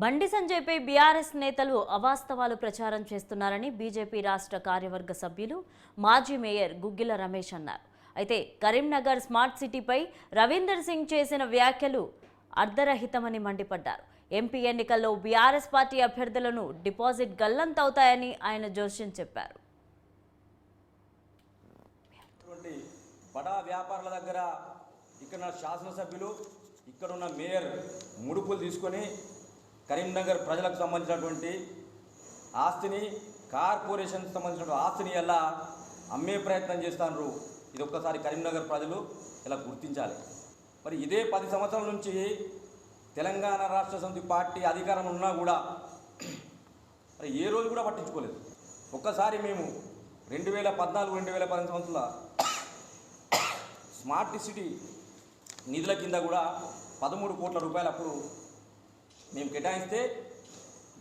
బండి సంజయ్పై బీఆర్ఎస్ నేతలు అవాస్తవాలు ప్రచారం చేస్తున్నారని బీజేపీ రాష్ట్ర కార్యవర్గ సభ్యులు మాజీ మేయర్ గుగ్గిల రమేష్ అన్నారు. అయితే కరీంనగర్ స్మార్ట్ సిటీపై రవీందర్ సింగ్ చేసిన వ్యాఖ్యలు అర్ధరహితమని మండిపడ్డారు. ఎంపీ ఎన్నికల్లో బీఆర్ఎస్ పార్టీ అభ్యర్థులను డిపాజిట్ గల్లంతవుతాయని ఆయన జోస్యం చెప్పారు. బడా వ్యాపారుల దగ్గర ఇక్కడ శాసనసభ్యులు ఇక్కడ ఉన్న మేయర్ ముడుపులు తీసుకొని కరీంనగర్ ప్రజలకు సంబంధించినటువంటి ఆస్తిని కార్పొరేషన్కి సంబంధించిన ఆస్తిని ఎలా అమ్మే ప్రయత్నం చేస్తున్నారు ఇది ఒక్కసారి కరీంనగర్ ప్రజలు ఇలా గుర్తించాలి. మరి ఇదే పది సంవత్సరాల నుంచి తెలంగాణ రాష్ట్ర సమితి పార్టీ అధికారం ఉన్నా కూడా మరి ఏ రోజు కూడా పట్టించుకోలేదు. ఒక్కసారి మేము రెండు వేల పద్నాలుగు రెండు వేల పదిహేను సంవత్సరాల స్మార్ట్ సిటీ నిధుల కింద కూడా పదమూడు కోట్ల రూపాయలు అప్పుడు మేము కేటాయిస్తే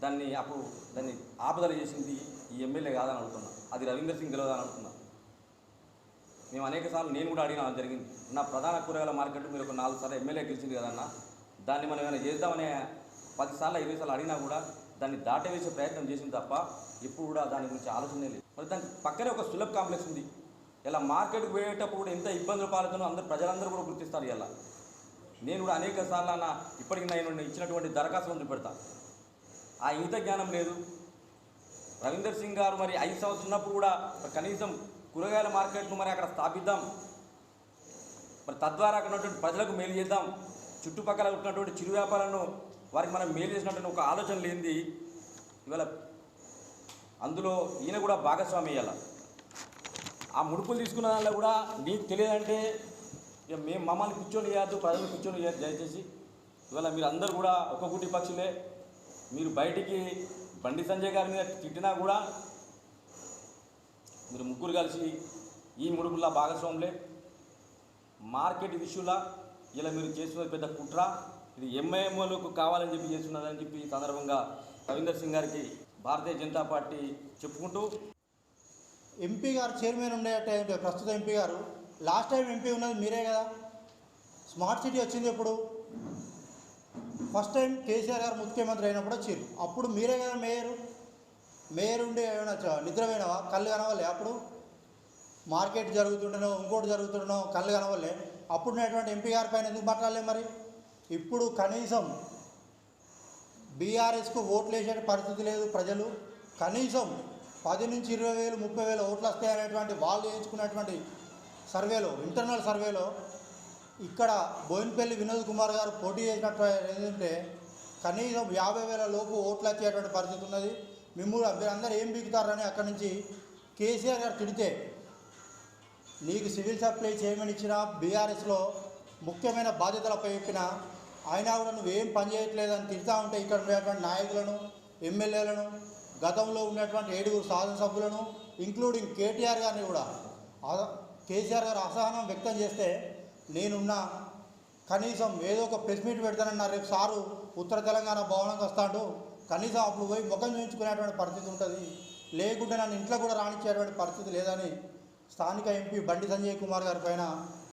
దాన్ని అప్పుడు దాన్ని ఆపదల చేసింది ఈ ఎమ్మెల్యే కాదని అనుకున్నా. అది రవీందర్ సింగ్ గెలవదని అనుకున్నా. మేము అనేక సార్లు నేను కూడా అడిగిన జరిగింది. నా ప్రధాన కూరగాయల మార్కెట్ మీరు ఒక నాలుగు సార్లు ఎమ్మెల్యే గెలిచింది కదన్నా దాన్ని మనం ఏమైనా చేద్దామనే పది సార్లు ఇరవై సార్లు అడిగినా కూడా దాన్ని దాటవేసే ప్రయత్నం చేసింది తప్ప ఇప్పుడు కూడా దాని గురించి ఆలోచనే లేదు. మరి దాని పక్కనే ఒక సులభ కాంప్లెక్స్ ఉంది. ఇలా మార్కెట్కి పోయేటప్పుడు కూడా ఎంత ఇబ్బందులు పాలుతుందో అందరు ప్రజలందరూ కూడా గుర్తిస్తారు ఇలా నేను కూడా అనేక సార్లు అన్న ఇప్పటికి నేను ఇచ్చినటువంటి దరఖాస్తులను చూపెడతా ఆ ఇంత జ్ఞానం లేదు. రవీందర్ సింగ్ గారు మరి ఐదు సంవత్సరం ఉన్నప్పుడు కూడా కనీసం కూరగాయల మార్కెట్ను మరి అక్కడ స్థాపిద్దాం. మరి తద్వారా అక్కడ ఉన్నటువంటి ప్రజలకు మేలు చేద్దాం. చుట్టుపక్కల ఉన్నటువంటి చిరు వ్యాపారాలను వారికి మనం మేలు చేసినటువంటి ఒక ఆలోచన లేనిది ఇవాళ అందులో ఈయన కూడా భాగస్వామి అయ్యాల. ఆ ముడుపులు తీసుకున్న దానిలో కూడా నీకు తెలియదంటే ఇక మేము మమ్మల్ని కూర్చొని చేయద్దు ప్రజలు కూర్చొని చేయద్దు. దయచేసి ఇవాళ మీరు అందరు కూడా ఒక గుటి పక్షులే. మీరు బయటికి బండి సంజయ్ గారి మీద తిట్టినా కూడా మీరు ముగ్గురు కలిసి ఈ ముడుపుల భాగస్వాములే. మార్కెట్ ఇష్యూలా ఇలా మీరు చేస్తున్న పెద్ద కుట్ర. ఇది ఎంఐఎంఓలకు కావాలని చెప్పి చేస్తున్నదని చెప్పి ఈ సందర్భంగా రవీందర్ సింగ్ గారికి భారతీయ జనతా పార్టీ చెప్పుకుంటూ ఎంపీ గారు చైర్మన్ ఉండే ప్రస్తుత ఎంపీ గారు లాస్ట్ టైం ఎంపీ ఉన్నది మీరే కదా. స్మార్ట్ సిటీ వచ్చింది ఎప్పుడు? ఫస్ట్ టైం కేసీఆర్ గారు ముఖ్యమంత్రి అయినప్పుడు వచ్చారు అప్పుడు మీరే కదా మేయర్? మేయర్ ఉండి ఏమైనా నిద్రమైనవా నిద్రపోయినావా కళ్ళు కనవలే అప్పుడు? మార్కెట్ జరుగుతుంటేనో ఇంకోటి జరుగుతుంటేనో కళ్ళు కనవలే అప్పుడు ఉన్నటువంటి ఎంపీ గారి పైన ఎందుకు మాట్లాడలే మరి? ఇప్పుడు కనీసం బీఆర్ఎస్కు ఓట్లు వేసే పరిస్థితి లేదు ప్రజలు. కనీసం పది నుంచి ఇరవై వేలు ముప్పై వేలు ఓట్లు వస్తాయనేటువంటి వాళ్ళు వేయించుకున్నటువంటి సర్వేలో ఇంటర్నల్ సర్వేలో ఇక్కడ బోయినపల్లి వినోద్ కుమార్ గారు పోటీ చేసినట్టు ఏంటంటే కనీసం యాభై వేల లోపు ఓట్లు వచ్చేటువంటి పరిస్థితి ఉన్నది. మిమ్మల్ని మీరందరూ ఏం బీగుతారని అక్కడి నుంచి కేసీఆర్ గారు తిడితే నీకు సివిల్ సప్లై చేయమని ఇచ్చిన బీఆర్ఎస్లో ముఖ్యమైన బాధ్యతలపై చెప్పిన అయినా కూడా నువ్వేం పని చేయట్లేదని తిడతా ఉంటే ఇక్కడ ఉండేటువంటి నాయకులను ఎమ్మెల్యేలను గతంలో ఉన్నటువంటి ఏడుగురు శాసనసభ్యులను ఇంక్లూడింగ్ కేటీఆర్ గారిని కూడా. కేసీఆర్ గారు అసహనం వ్యక్తం చేస్తే నేనున్న. కనీసం ఏదో ఒక ప్రెస్ మీట్ పెడతానన్న రేపు సారు ఉత్తర తెలంగాణ భవనంకి వస్తాడు. కనీసం అప్పుడు పోయి ముఖం చూపించుకునేటువంటి పరిస్థితి ఉంటుంది. లేకుంటే నన్ను ఇంట్లో కూడా రాణించేటువంటి పరిస్థితి లేదని స్థానిక ఎంపీ బండి సంజయ్ కుమార్ గారి పైన